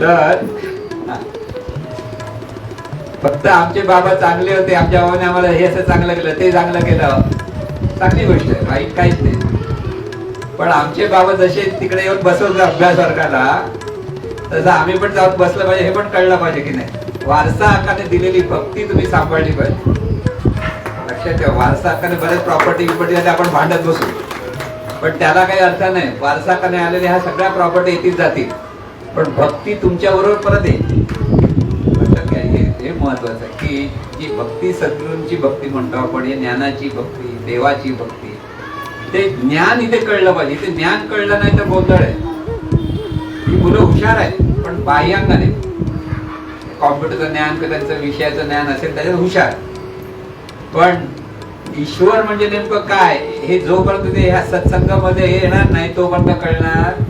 तर फक्त आमचे बाबा चांगले होते आमच्या बाबाने आम्हाला हे असं चांगलं केलं ते चांगलं केलं. चांगली गोष्ट आहे वाईट काहीच नाही. पण आमचे बाबा जसे तिकडे येऊन बसवत अभ्यास वर्गाला तसं आम्ही पण जाऊन बसलं पाहिजे हे पण कळलं पाहिजे की नाही. वारसा हक्काने दिलेली भक्ती तुम्ही सांभाळली पाहिजे. लक्षात ठेवा वारसा हक्काने बरेच प्रॉपर्टी बिपर्टी आपण भांडत बसू. पण त्याला काही अर्थ नाही. वारसा हक्काने आलेल्या ह्या सगळ्या प्रॉपर्टी येतील जातील. पण भक्ती तुमच्या बरोबर परत येईल. हे महत्वाचं आहे की जी भक्ती सद्गुरूंची भक्ती म्हणतो आपण हे ज्ञानाची भक्ती देवाची भक्ती ते ज्ञान इथे कळलं पाहिजे. इथे ज्ञान कळलं नाही तर गोंधळ आहे. ही मुलं हुशार आहेत पण बाह्यांगाने कॉम्प्युटरचं ज्ञान किंवा त्यांचं विषयाचं ज्ञान असेल त्याच्यात हुशार. पण ईश्वर म्हणजे नेमकं काय? हे जोपर्यंत ते ह्या सत्संगामध्ये येणार नाही तोपर्यंत कळणार